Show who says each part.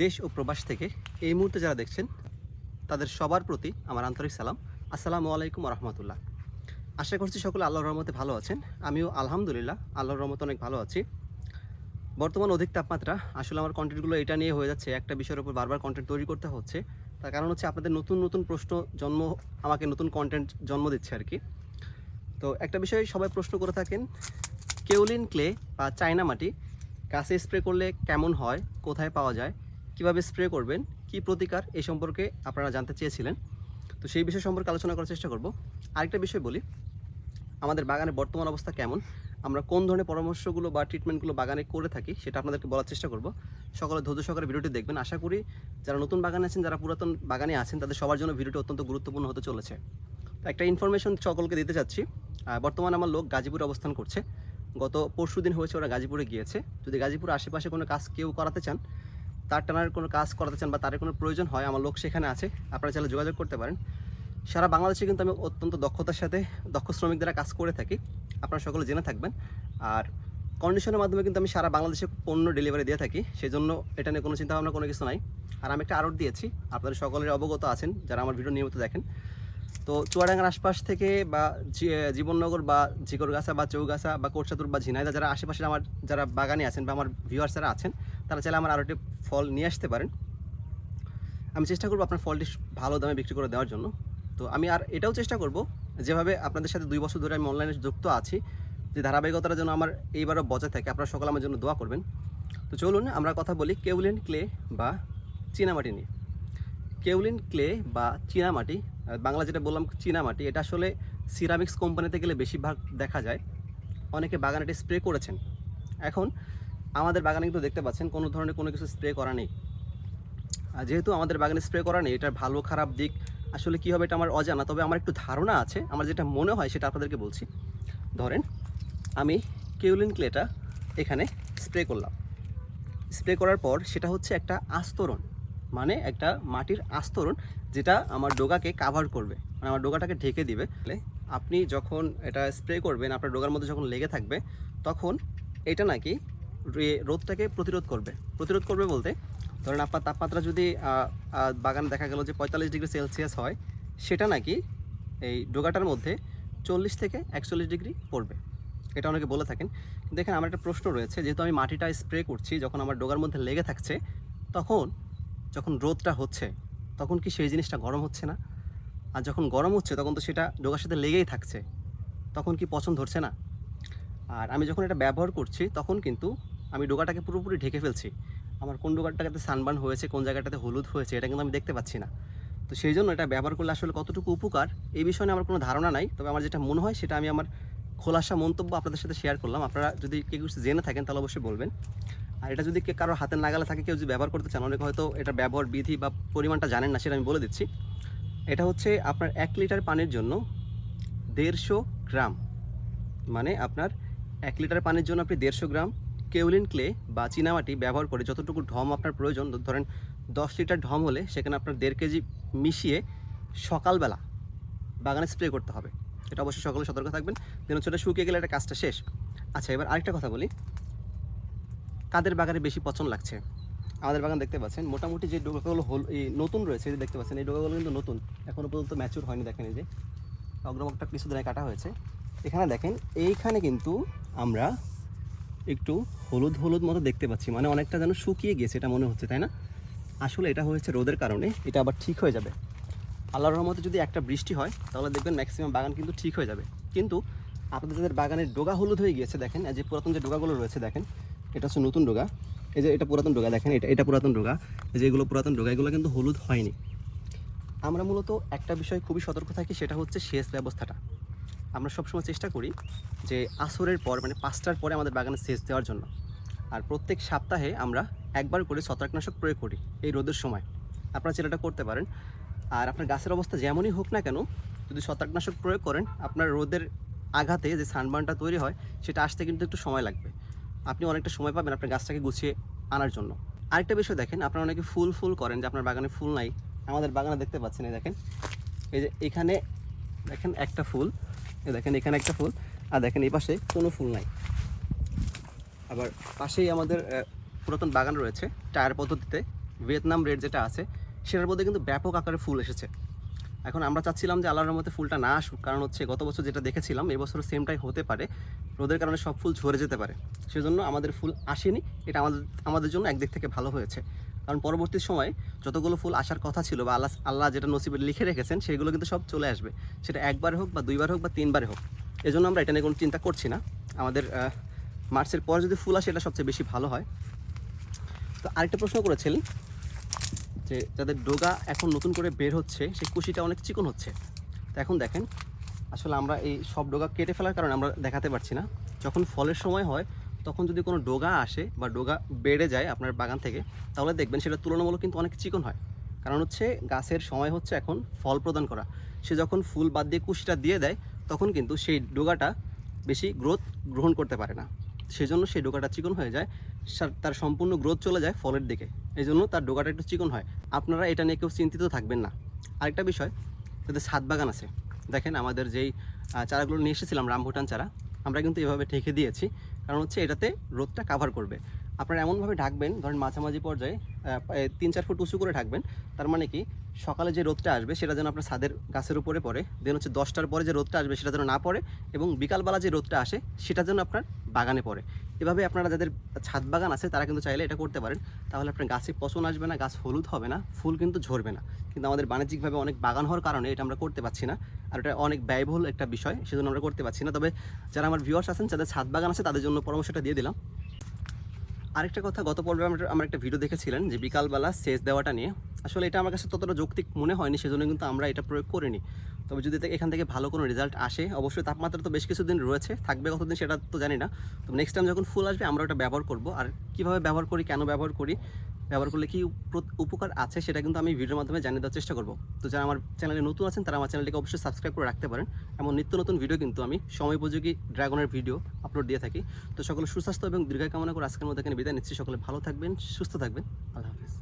Speaker 1: দেশ ও প্রবাস থেকে এই মুহূর্তে যারা দেখছেন, তাদের সবার প্রতি আমার আন্তরিক সালাম। আসসালামু আলাইকুম রহমতুল্লাহ আশা করছি সকলে আল্লাহর রহমতে ভালো আছেন। আমিও আলহামদুলিল্লাহ আল্লাহর রহমতে অনেক ভালো আছি। বর্তমান অধিক তাপমাত্রা, আসলে আমার কন্টেন্টগুলো এটা নিয়ে হয়ে যাচ্ছে, একটা বিষয়ের উপর বারবার কন্টেন্ট তৈরি করতে হচ্ছে। তার কারণ হচ্ছে আপনাদের নতুন নতুন প্রশ্ন জন্ম, আমাকে নতুন কন্টেন্ট জন্ম দিচ্ছে আর কি। তো একটা বিষয়ে সবাই প্রশ্ন করে থাকেন, কেউলিন ক্লে বা চায়না মাটি গাছে স্প্রে করলে কেমন হয়, কোথায় পাওয়া যায়? কীভাবে স্প্রে করবেন, কি প্রতিকার, এই সম্পর্কে আপনারা জানতে চেয়েছিলেন। তো সেই বিষয় সম্পর্কে আলোচনা করার চেষ্টা করব। আরেকটা বিষয় বলি, আমাদের বাগানের বর্তমান অবস্থা কেমন, আমরা কোন ধরনের পরামর্শগুলো বা ট্রিটমেন্টগুলো বাগানে করে থাকি সেটা আপনাদেরকে বলার চেষ্টা করব। সকলে ধৈর্য সহকারে ভিডিওটি দেখবেন। আশা করি যারা নতুন বাগানে আছেন, যারা পুরাতন বাগানে আছেন, তাদের সবার জন্য ভিডিওটি অত্যন্ত গুরুত্বপূর্ণ হতে চলেছে। তো একটা ইনফরমেশন সকলকে দিতে চাচ্ছি। বর্তমানে আমার লোক গাজীপুরে অবস্থান করছে। গত পরশু দিন হয়েছে ওরা গাজীপুরে গিয়েছে। যদি গাজীপুর আশেপাশে কোনো কাজ কেউ করাতে চান তার টানার কোনো কাজ করাতে চান বা তার কোনো প্রয়োজন হয়, আমার লোক সেখানে আছে, আপনারা চাইলে যোগাযোগ করতে পারেন। সারা বাংলাদেশে কিন্তু আমি অত্যন্ত দক্ষতার সাথে দক্ষ শ্রমিক দ্বারা কাজ করে থাকি, আপনারা সকলে জেনে থাকবেন। আর কন্ডিশনের মাধ্যমে কিন্তু আমি সারা বাংলাদেশে পণ্য ডেলিভারি দিয়ে থাকি সেই জন্য এটা নিয়ে কোনো চিন্তা ভাবনা কোনো কিছু নাই। আর আমি একটা আরট দিয়েছি, আপনাদের সকলের অবগত আছেন যারা আমার ভিডিও নিয়মিত দেখেন। তো চুয়াডাঙ্গার আশপাশ থেকে বা জীবননগর বা জিকরগাছা বা চৌগাছা বা কোটসাতুর বা ঝিনাইদা যারা আশেপাশে আমার যারা বাগানে আছেন বা আমার ভিউয়ার্স যারা আছেন, তারা চাইলে আমার আরোটি ফল নিয়ে আসতে পারেন। আমি চেষ্টা করব আপনার ফলটি ভালো দামে বিক্রি করে দেওয়ার জন্য। তো আমি আর এটাও চেষ্টা করব যেভাবে আপনাদের সাথে দুই বছর ধরে আমি অনলাইনে যুক্ত আছি, যে ধারাবাহিকতার জন্য আমার এইবারও বজায় থাকে, আপনারা সকলে আমার জন্য দোয়া করবেন। তো চলুন আমরা কথা বলি কেউলিন ক্লে বা চীনামাটি নিয়ে। কেউলিন ক্লে বা চীনামাটি বাংলা যেটা বললাম চীনামাটি, এটা আসলে সিরামিক্স কোম্পানিতে গেলে বেশিরভাগ দেখা যায়। অনেকে বাগানে এটা স্প্রে করেছেন। এখন আমাদের বাগানে কিন্তু দেখতে পাচ্ছেন, কোনো ধরনের কোনো কিছু স্প্রে করা নেই। আর যেহেতু আমাদের বাগানে স্প্রে করা নেই, এটার ভালো খারাপ দিক, আসলে কী হবে এটা আমার অজানা, তবে আমার একটু ধারণা আছে, আমার যেটা মনে হয় সেটা আপনাদেরকে বলছি। ধরেন, আমি কেউলিন ক্লেটা এখানে স্প্রে করলাম। স্প্রে করার পর সেটা হচ্ছে একটা আস্তরণ মানে একটা মাটির আস্তরণ যেটা আমার ডোগাকে কাভার করবে মানে আমার ডোগাটাকে ঢেকে দিবে। আপনি যখন এটা স্প্রে করবেন, আপনার ডোগার মধ্যে যখন লেগে থাকবে, তখন এটা নাকি রোদটাকে প্রতিরোধ করবে। প্রতিরোধ করবে বলতে, ধরেন আপনার তাপমাত্রা যদি বাগানে দেখা গেল যে পঁয়তাল্লিশ ডিগ্রি সেলসিয়াস হয়, সেটা নাকি এই ডোগাটার মধ্যে চল্লিশ থেকে একচল্লিশ ডিগ্রি পড়বে। এটা অনেকে বলে থাকেন। এখানে আমার একটা প্রশ্ন রয়েছে, যেহেতু আমি মাটিটা স্প্রে করছি, যখন আমার ডোগার মধ্যে লেগে থাকছে, তখন যখন রোদটা হচ্ছে, তখন কি সেই জিনিসটা গরম হচ্ছে না? আর যখন গরম হচ্ছে, তখন তো সেটা ডোগার সাথে লেগেই থাকছে, তখন কি পছন্দ ধরছে না? আর আমি যখন এটা ব্যবহার করছি, তখন কিন্তু আমি ডোগাটাকে পুরোপুরি ঢেকে ফেলছি। আমার কোন ডোগাটাতে সানবার্ন হয়েছে, কোন জায়গাটাতে হলুদ হয়েছে, এটা কিন্তু আমি দেখতে পাচ্ছি না। তো সেই জন্য এটা ব্যবহার করলে আসলে কতটুকু উপকার, এই বিষয়ে আমার কোনো ধারণা নাই। তবে আমার যেটা মনে হয় সেটা আমি আমার খোলাসা মন্তব্য আপনাদের সাথে শেয়ার করলাম। আপনারা যদি কেউ কিছু জেনে থাকেন তাহলে অবশ্যই বলবেন। আর এটা যদি কে কারও হাতের নাগালে থাকে, কেউ যদি ব্যবহার করতে চান, অনেকে হয়তো এটা ব্যবহার বিধি বা পরিমাণটা জানেন না সেটা আমি বলে দিচ্ছি। এটা হচ্ছে আপনার এক লিটার পানির জন্য দেড়শো গ্রাম। মানে আপনার এক লিটার পানির জন্য আপনি দেড়শো গ্রাম কেউলিন ক্লে বা চীনামাটি ব্যবহার করে যতটুকু ঢম আপনার প্রয়োজন, ধরেন দশ লিটার ঢম হলে সেখানে আপনার দেড় কেজি মিশিয়ে সকালবেলা বাগানে স্প্রে করতে হবে। এটা অবশ্যই সকলে সতর্ক থাকবেন। দিন হচ্ছে শুকিয়ে গেলে এটা কাজটা শেষ। আচ্ছা এবার আরেকটা কথা বলি। কাদের বাগানে বেশি পছন্দ লাগছে? আমাদের বাগান দেখতে পাচ্ছেন, মোটামুটি যে ডোকাগুলো হল, এই নতুন রয়েছে যে দেখতে পাচ্ছেন, এই ডোকাগুলো কিন্তু নতুন। এখনও পর্যন্ত ম্যাচুর হয়নি, দেখেন এই যে। অগ্রমকটা কিছুদিন আগে কাটা হয়েছে। এখানে দেখেন, এইখানে কিন্তু আমরা একটু হলুদ হলুদ মতো দেখতে পাচ্ছি। মানে অনেকটা যেন শুকিয়ে গেছে, এটা মনে হচ্ছে, তাই না? আসলে এটা হয়েছে রোদের কারণে, এটা আবার ঠিক হয়ে যাবে। আল্লাহর রহমতে যদি একটা বৃষ্টি হয়, তাহলে দেখবেন ম্যাক্সিমাম বাগান কিন্তু ঠিক হয়ে যাবে। কিন্তু আপনাদের যাদের বাগানের ডোগা হলুদ হয়ে গিয়েছে, দেখেন যে পুরাতন যে ডোগাগুলো রয়েছে, দেখেন, এটা হচ্ছে নতুন ডোগা। এই যে এটা পুরাতন ডোগা, দেখেন, এটা এটা পুরাতন ডোগা। যে এগুলো পুরাতন ডোগা, এগুলো কিন্তু হলুদ হয়নি। আমরা মূলত একটা বিষয় খুবই সতর্ক থাকি, সেটা হচ্ছে সেচ ব্যবস্থাটা। আমরা সবসময় চেষ্টা করি যে আসরের পর মানে পাঁচটার পরে আমাদের বাগানে সেচ দেওয়ার জন্য। আর প্রত্যেক সপ্তাহে আমরা একবার করে ছত্রাকনাশক প্রয়োগ করি এই রোদের সময়। আপনারা সেটা করতে পারেন, আর আপনার গাছের অবস্থা যেমনই হোক না কেন, যদি ছত্রাকনাশক প্রয়োগ করেন, আপনার রোদের আঘাতে যে সানবার্নটা তৈরি হয়, সেটা আসতে কিন্তু একটু সময় লাগবে। আপনি অনেকটা সময় পাবেন আপনার গাছটাকে গুছিয়ে আনার জন্য। আরেকটা বিষয় দেখেন, আপনারা অনেকে ফুল ফুল করেন যে আপনার বাগানে ফুল নাই। আমাদের বাগানে দেখতে পাচ্ছেন, এই দেখেন। এই যে এখানে দেখেন একটা ফুল। দেখেন, এখানে একটা ফুল। আর দেখেন, এই পাশে কোনো ফুল নাই। আবার পাশেই আমাদের পুরাতন বাগান রয়েছে টায়ার পদ্ধতিতে। ভিয়েতনাম রেড যেটা আছে, সেটার মধ্যে কিন্তু ব্যাপক আকারে ফুল এসেছে। এখন আমরা চাচ্ছিলাম যে আল্লাহর মধ্যে ফুলটা না আসুক, কারণ হচ্ছে গত বছর যেটা দেখেছিলাম এবছর সেমটাই হতে পারে। রোদের কারণে সব ফুল ঝরে যেতে পারে। সেজন্য আমাদের ফুল আসেনি। এটা আমাদের আমাদের জন্য একদিক থেকে ভালো হয়েছে। কারণ পরবর্তী সময়ে যতগুলো ফুল আসার কথা ছিল বা আল্লাহ আল্লাহ যেটা নসিবে লিখে রেখেছেন, সেগুলো কিন্তু সব চলে আসবে। সেটা একবার হোক বা দুইবার হোক বা তিনবার হোক। এজন্য আমরা এটা নিয়ে কোনো চিন্তা করছি না। আমাদের মার্চের পর যদি ফুল আসে, এটা সবচেয়ে বেশি ভালো হয়। তো আরেকটা প্রশ্ন করেছিলেন যে যাদের ডোগা এখন নতুন করে বের হচ্ছে, সেই কুশিটা অনেক চিকন হচ্ছে। তো এখন দেখেন, আসলে আমরা এই সব ডোগা কেটে ফেলার কারণে আমরা দেখাতে পারছি না। যখন ফলের সময় হয় তখন যদি কোনো ডোগা আসে বা ডোগা বেড়ে যায় আপনার বাগান থেকে, তাহলে দেখবেন সেটা তুলনামূলক কিন্তু অনেক চিকন হয়। কারণ হচ্ছে গাছের সময় হচ্ছে এখন ফল প্রদান করা। সে যখন ফুল বাদ দিয়ে কুশিটা দিয়ে দেয়, তখন কিন্তু সেই ডোগাটা বেশি গ্রোথ গ্রহণ করতে পারে না। সেজন্য সেই ডোকাটা চিকন হয়ে যায় তার সম্পূর্ণ গ্রোথ চলে যায় ফলের দিকে। এই জন্য তার ডোকাটা একটু চিকন হয়। আপনারা এটা নিয়ে কেউ চিন্তিত থাকবেন না। আরেকটা বিষয় যাদের ছাদ বাগান আছে। দেখেন আমাদের যেই চারাগুলো নিয়ে এসেছিলাম রামভুটান চারা, আমরা কিন্তু এভাবে ঠেকে দিয়েছি। কারণ হচ্ছে এটাতে রোদটা কাভার করবে। আপনারা এমনভাবে ঢাকবেন, ধরেন মাঝামাঝি পর্যায়ে তিন, চার ফুট উঁচু করে ঢাকবেন, তার মানে কি সকালে যে রোদটা আসবে সেটা যেন আপনার ছাদের গাছের উপরে পড়ে দেন হচ্ছে দশটার পরে যে রোদটা আসবে সেটা যেন না পড়ে এবং বিকালবেলা যে রোদটা আসে সেটা যেন আপনার বাগানে পড়ে। এভাবে আপনারা যাদের ছাদ বাগান আছে, তারা কিন্তু চাইলে এটা করতে পারেন। তাহলে আপনার গাছে পচন আসবে না, গাছ হলুদ হবে না, ফুল কিন্তু ঝরবে না। কিন্তু আমাদের বাণিজ্যিকভাবে অনেক বাগান হওয়ার কারণে এটা আমরা করতে পারছি না। আর এটা অনেক ব্যয়বহুল একটা বিষয়, সেজন্য আমরা করতে পারছি না। তবে যারা আমার ভিউয়ার্স আছেন, যাদের ছাদ বাগান আছে, তাদের জন্য পরামর্শটা দিয়ে দিলাম। আরেকটা কথা, গত পর্বে আমরা আমার একটা ভিডিও দেখেছিলেন যে বিকালবেলা সেচ দেওয়াটা নিয়ে আসলে এটা আমার কাছে ততটা যৌক্তিক মনে হয়নি, সেজন্য কিন্তু আমরা এটা প্রয়োগ করিনি। তবে যদি এখান থেকে ভালো কোনো রেজাল্ট আসে, অবশ্যই তাপমাত্রা তো বেশ কিছুদিন রয়েছে, থাকবে কতদিন সেটা তো জানি না। তো নেক্সট টাইম যখন ফুল আসবে, আমরা ওটা ব্যবহার করব। আর কীভাবে ব্যবহার করি, কেন ব্যবহার করি, ব্যবহার করলে কি উপকার আছে, সেটা কিন্তু আমি ভিডিওর মাধ্যমে জানিয়ে দেওয়ার চেষ্টা করব। তো যারা আমার চ্যানেলে নতুন আছেন, তারা আমার চ্যানেলটিকে অবশ্যই সাবস্ক্রাইব করে রাখতে পারেন। এমন নিত্য নতুন ভিডিও কিন্তু আমি সময় উপযোগী ড্রাগনের ভিডিও আপলোড দিয়ে থাকি। তো সকলে সুস্বাস্থ্য এবং দীর্ঘায় কামনা করে আজকের মধ্যে এখানে বিদায় নিচ্ছি। সকলে ভালো থাকবেন, সুস্থ থাকবেন। আল্লাহ হাফিজ।